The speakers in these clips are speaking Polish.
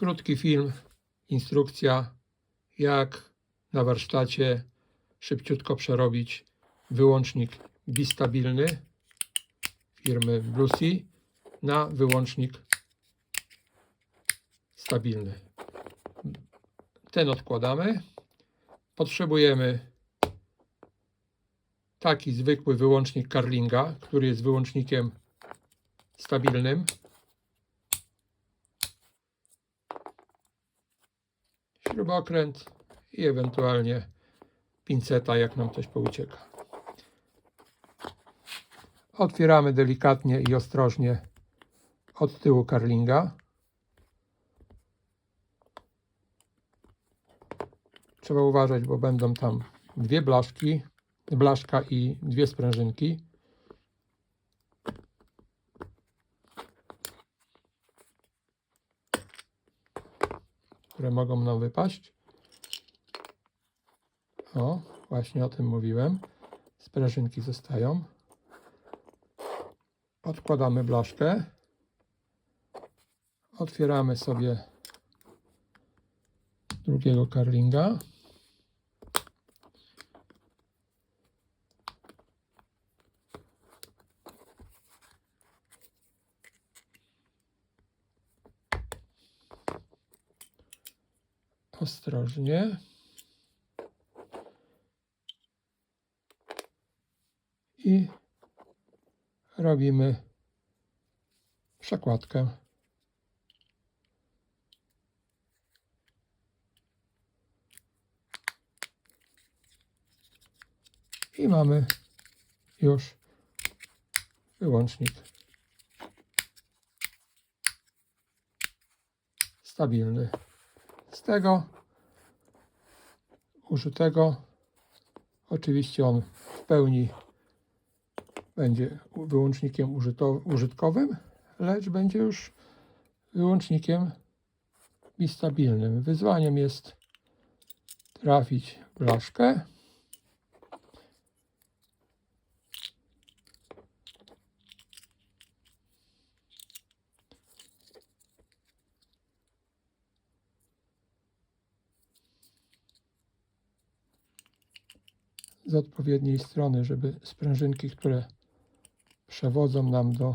Krótki film, instrukcja, jak na warsztacie szybciutko przerobić wyłącznik bistabilny firmy Bluesy na wyłącznik stabilny. Ten odkładamy. Potrzebujemy taki zwykły wyłącznik Carlinga, który jest wyłącznikiem stabilnym. Śrubokręt i ewentualnie pinceta, jak nam coś poucieka. Otwieramy delikatnie i ostrożnie od tyłu Carlinga. Trzeba uważać, bo będą tam dwie blaszki, blaszka i dwie sprężynki. Które mogą nam wypaść. O, właśnie o tym mówiłem. Sprężynki zostają. Odkładamy blaszkę. Otwieramy sobie drugiego karlinga. Ostrożnie. I robimy przekładkę. I mamy już wyłącznik stabilny. Z tego użytego oczywiście on w pełni będzie wyłącznikiem użytkowym, lecz będzie już wyłącznikiem bistabilnym. Wyzwaniem jest trafić blaszkę. Z odpowiedniej strony, żeby sprężynki, które przewodzą nam do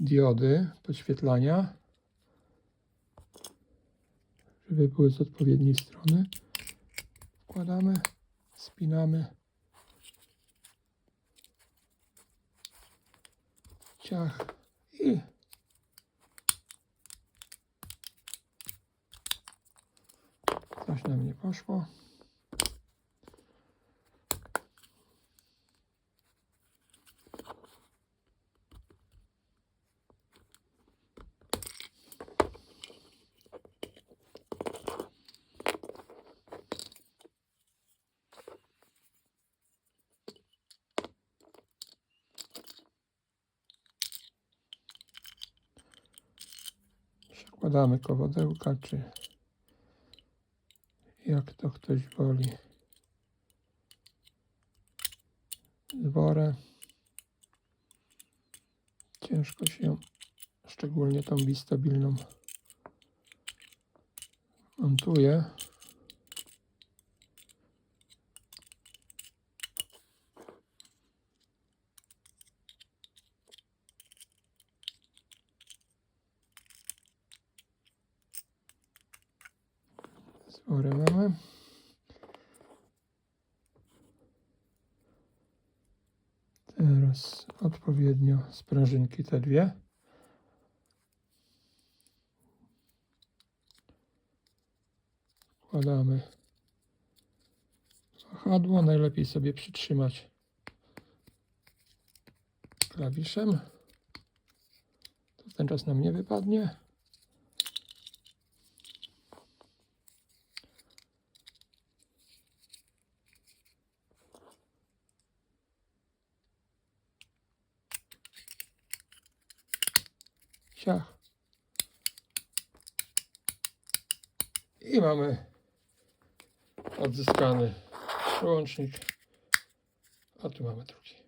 diody podświetlania, żeby były z odpowiedniej strony. Wkładamy, spinamy. Ciach i Coś nam nie poszło. Przekładamy kowodełka, czy jak to ktoś woli. Zborę. Ciężko się, szczególnie tą bistabilną, montuje. Zborę mamy. Teraz odpowiednio sprężynki te dwie. Wkładamy wahadło. Najlepiej sobie przytrzymać klawiszem. To w ten czas nam nie wypadnie. I mamy odzyskany przełącznik. A tu mamy drugi.